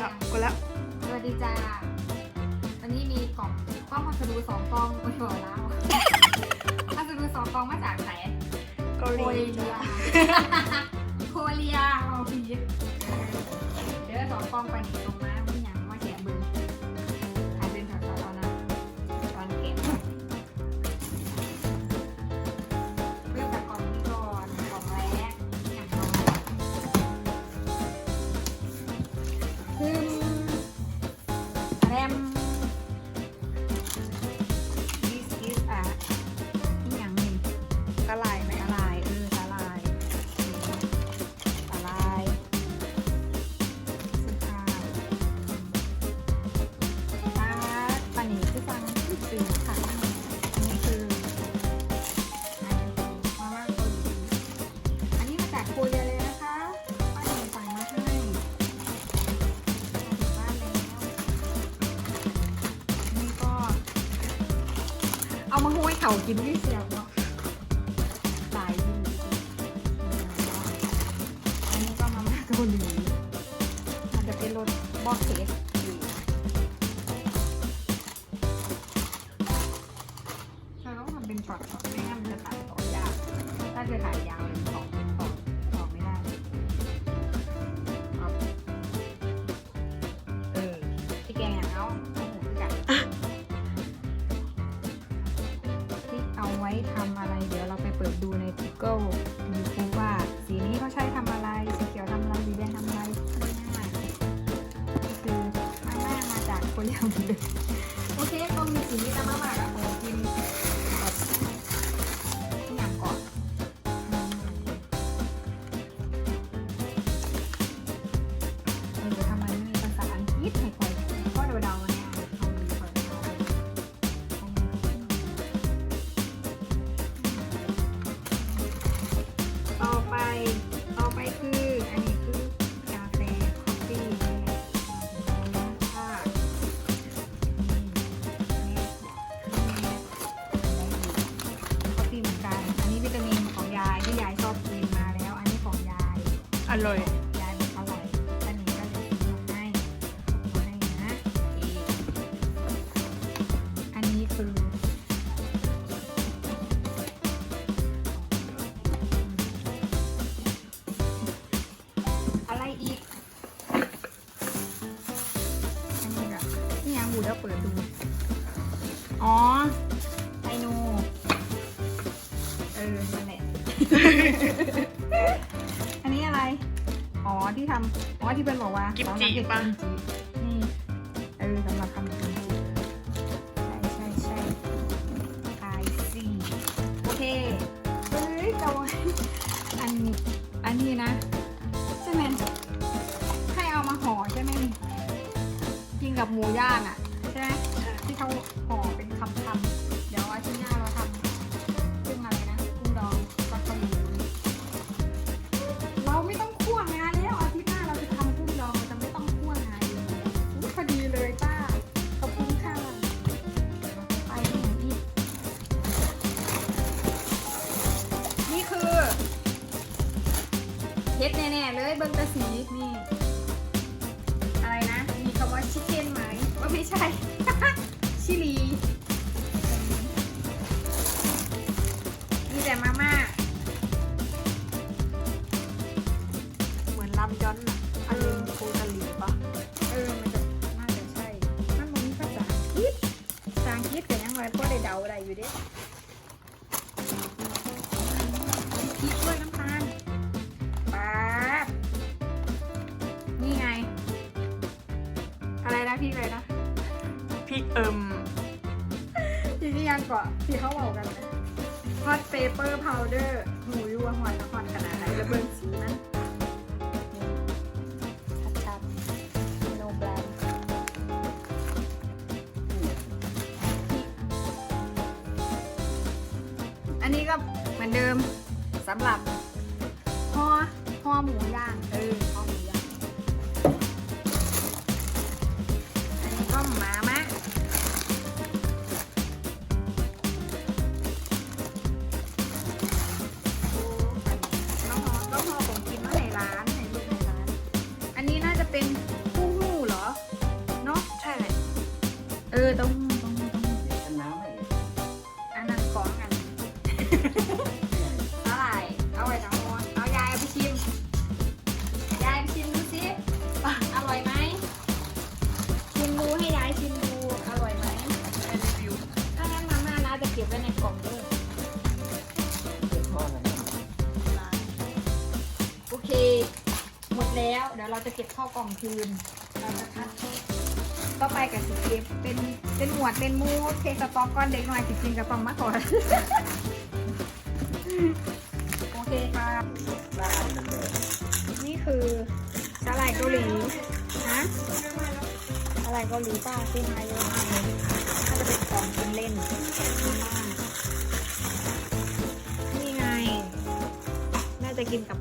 แล้วกดแล้ว สวัสดีจ้า วันนี้มีกล่องกล้องพัสดุสองกล่องโอ้ยบอกแล้วพัสดุสองกล่องมาจากไหนเกาหโคลีเรียโคเรียเอาพีชเดี๋ยวสองกล่องไปหนีตร เอามาห้อยเขากินที่เสียบเนาะตายดีอันนี้ก็มาม่าเกาหลีมันจะเป็นรสบอกเค้กอยู่เราต้องทำเป็นช็อตๆไม่งั้นมันจะขายต่อยากถ้าจะขายยาวเลย Google YouTube ว่าสีนี้เขาใช้ทำอะไร สีเขียวทำอะไร สีแดงทำอะไรง่ายๆนี่คือมาม่ามาจากคนเดียวเลย ร่อย ยายบอกอร่อยอันนี้ก็เลยซื้อมาให้มาให้นะเออันนี้คืออะไรอีก อันนี้อะนี่ยังบูดี๋ยวเปิดดู อ๋อไดโนเออนั่นแหละ ที่ทำอ๋อที่เป็นบอกว่ากิมจิสำหรับเด็กปะกิมจินี่เออสำหรับทำกิมจิใช่ใช่ใช่ไอซีโอเคเฮ้ยแต่ว่าอันอันนี้นะใช่ไหมให้เอามาห่อใช่ไหมนี่กินกับหมูย่างอะใช่ไหมที่เขาห่อเป็นคำๆ เฮ็ดแน่ๆเลยเบิ้งแตะสีนี่ อะไรนะ มีคำว่าชิคเก้นไหมว่าไม่ใช่ ชิลี มีแต่มาม่า เหมือนลำย้อนอะอันนี้โคกะหรี่ปะเออ มันจะน่าจะใช่ มันบ่มีภาษาอังกฤษภาษาอังกฤษก็ยังไงก็ได้เดาอะไรอยู่เด้ อะไรนะพี่เลยนะพี่เอิมที่นี่ยังเกาะที่เขาบอกกันนะ hot paper powder หูยว่าหอนนครขนาดไหนระเบิดสีนั้นชัดๆ no brand อันนี้ก็เหมือนเดิมสำหรับห่อห่อหมูย่างเออ อั เก็บไว้ในกล่องด้วยเพื่อทอดอะไรโอเค หมดแล้วเดี๋ยวเราจะเก็บเข้ากล่องคืนเราจะคัดก็ไปกับสิเก็บเป็นเป็นหมวดเป็นมูดเทสต็อกก้อนเด็กหน่อยจริงๆกับกล่องมาก่อนโอเคค่ะบ้านมันเลยนี่คือสาหร่ายเกาหลีนะ อะไรก็รู้ป้าซื้อมาเยอะมากเลยน่าจะเป็นของกินเล่นนี่ไง น่าจะกินกับ